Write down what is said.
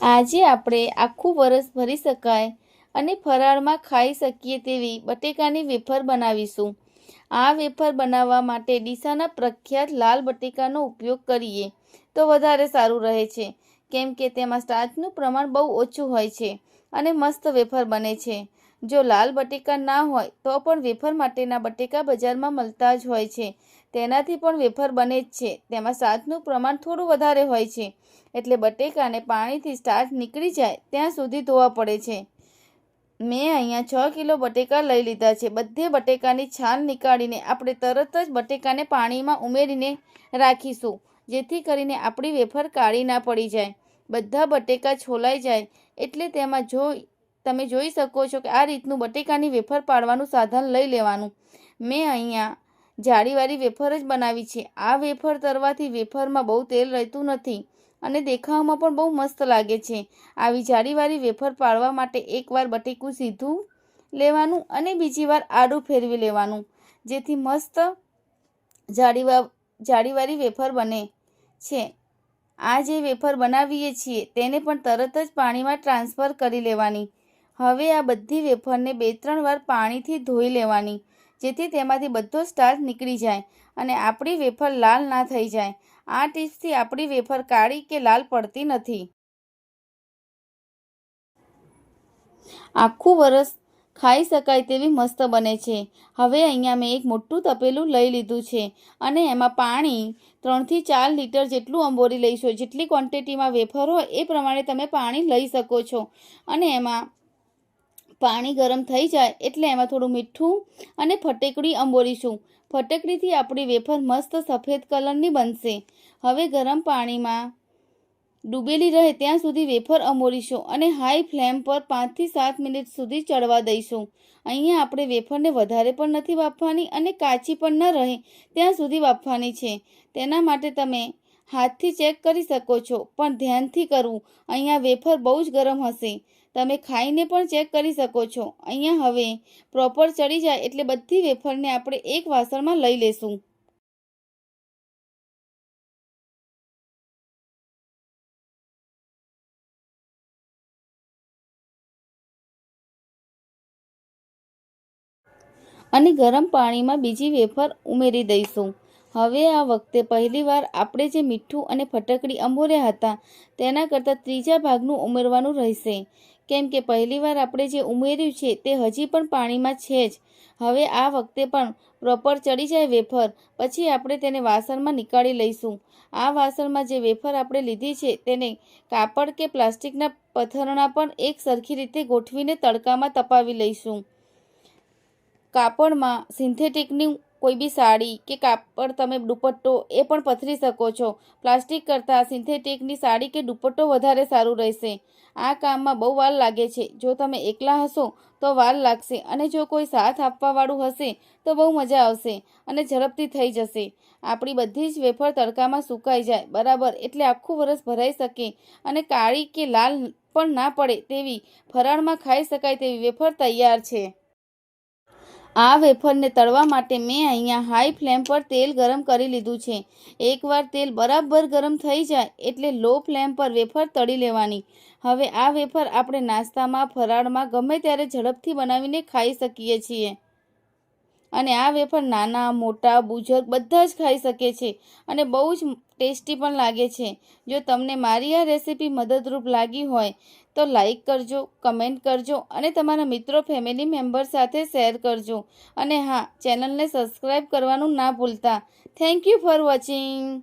આજે આપણે આખું વરસ ભરી શકાય અને ફરાળમાં ખાઈ શકીએ તેવી બટેકાની વેફર બનાવીશું. આ વેફર બનાવવા માટે ડીસાના પ્રખ્યાત લાલ બટેકાનો ઉપયોગ કરીએ તો વધારે સારું રહે છે, કેમ કે તેમાં સ્ટાર્ચનું પ્રમાણ બહુ ઓછું હોય છે અને મસ્ત વેફર બને છે. જો લાલ બટેકા ના હોય, તો પણ વેફર માટેના બટેકા બજારમાં મળતા જ હોય છે. તેનાથી પણ વેફર બને જ છે. તેમાં સ્ટાર્ચનું પ્રમાણ થોડું વધારે હોય છે. એટલે બટેકાને પાણીથી સ્ટાર્ચ નીકળી જાય, ત્યાં સુધી ધોવા પડે છે. મેં અહીંયા છ કિલો બટેકા લઈ લીધા છે. બધે બટેકાની છાલ નીકાળીને આપણે તરત જ બટેકાને પાણીમાં ઉમેરીને રાખીશું, જેથી કરીને આપણી વેફર કાળી ના પડી જાય. બધા બટેકા છોલાઈ જાય, એટલે તેમાં જોઈ તમે જોઈ શકો છો કે આ રીતનું બટેકાની વેફર પાડવાનું સાધન લઈ લેવાનું. મેં અહીંયા જાળીવાળી વેફર જ બનાવી છે. આ વેફર તરવાથી વેફરમાં બહુ તેલ રહેતું નથી અને દેખાવમાં પણ બહુ મસ્ત લાગે છે. આવી જાળીવાળી વેફર પાડવા માટે એકવાર બટેકું સીધું લેવાનું અને બીજી વાર આડું ફેરવી લેવાનું, જેથી મસ્ત જાળીવા, જાળીવાળી વેફર બને છે. આ જે વેફર બનાવીએ છીએ, તેને પણ તરત જ પાણીમાં ટ્રાન્સફર કરી લેવાની. હવે આ બધી વેફરને બે ત્રણ વાર પાણીથી ધોઈ લેવાની, જેથી તેમાંથી બધો સ્ટાર્ચ નીકળી જાય અને આપણી વેફર લાલ ના થઈ જાય. આ ટીપ્સથી આપણી વેફર કાળી કે લાલ પડતી નથી. આખું વરસ ખાઈ શકાય તેવી મસ્ત બને છે. હવે અહીંયા મેં એક મોટું તપેલું લઈ લીધું છે અને એમાં પાણી ત્રણથી ચાર લીટર જેટલું અંબોરી લઈશું. જેટલી ક્વોન્ટિટીમાં વેફર હોય એ પ્રમાણે તમે પાણી લઈ શકો છો. અને એમાં પાણી ગરમ થઈ જાય એટલે એમાં થોડું મીઠું અને ફટેકડી અંબોરીશું. ફટેકડીથી આપણી વેફર મસ્ત સફેદ કલરની બનશે. હવે ગરમ પાણીમાં ડૂબેલી રહે ત્યાં સુધી વેફર અમોરીશું અને હાઈ ફ્લેમ પર પાંચથી સાત મિનિટ સુધી ચડવા દઈશું. અહીંયા આપણે વેફરને વધારે પણ નથી બાફવાની અને કાચી પણ ન રહે ત્યાં સુધી બાફવાની છે. તેના માટે તમે હાથથી ચેક કરી શકો છો, પણ ધ્યાનથી કરવું. અહીંયા વેફર બહુ જ ગરમ હશે. તમે ખાઈને પણ ચેક કરી શકો છો. અહીંયા હવે પ્રોપર ચડી જાય એટલે બધી વેફરને આપણે એક વાસણમાં લઈ લેશું. અને ગરમ પાણીમાં બીજી વેફર ઉમેરી દઈશું. હવે આ વખતે પહેલીવાર આપણે જે મીઠું અને ફટકડી અંબોર્યા હતા, તેના કરતાં ત્રીજા ભાગનું ઉમેરવાનું રહેશે. કેમ કે પહેલીવાર આપણે જે ઉમેર્યું છે, તે હજી પણ પાણીમાં છે જ. હવે આ વખતે પણ પ્રોપર ચડી જાય વેફર, પછી આપણે તેને વાસણમાં નીકાળી લઈશું. આ વાસણમાં જે વેફર આપણે લીધી છે, તેને કાપડ કે પ્લાસ્ટિકના પથ્થરના પણ એક સરખી રીતે ગોઠવીને તડકામાં તપાવી લઈશું. કાપડમાં સિન્થેટિકની કોઈ બી સાડી કે કાપડ તમે દુપટ્ટો એ પણ પથરી શકો છો. પ્લાસ્ટિક કરતાં સિન્થેટિકની સાડી કે દુપટ્ટો વધારે સારું રહેશે. આ કામમાં બહુ વાર લાગે છે. જો તમે એકલા હશો તો વાર લાગશે અને જો કોઈ સાથ આપવાવાળું હશે તો બહુ મજા આવશે અને ઝડપથી થઈ જશે. આપણી બધી જ વેફર તડકામાં સુકાઈ જાય, બરાબર? એટલે આખું વરસ ભરાઈ શકે અને કાળી કે લાલ પણ ના પડે તેવી ફરાળમાં ખાઈ શકાય તેવી વેફર તૈયાર છે. આ વેફરને તળવા માટે મેં અહીંયા હાઈ ફ્લેમ પર તેલ ગરમ કરી લીધું છે. એકવાર તેલ બરાબર ગરમ થઈ જાય એટલે લો ફ્લેમ પર વેફર તળી લેવાની. હવે આ વેફર આપણે નાસ્તામાં, ફરાળમાં ગમે ત્યારે ઝડપથી બનાવીને ખાઈ શકીએ છીએ. અને આ વેફર નાના, મોટા, બુજુર્ગ બધા જ ખાઈ શકે છે અને બહુ જ ટેસ્ટી પણ લાગે છે. જો તમને મારી આ રેસીપી મદદરૂપ લાગી હોય, તો લાઈક કરજો, કમેન્ટ કરજો અને તમારા મિત્રો, ફેમિલી મેમ્બર સાથે શેર કરજો. અને હા, ચેનલને સબસ્ક્રાઈબ કરવાનું ના ભૂલતા. Thank you for watching.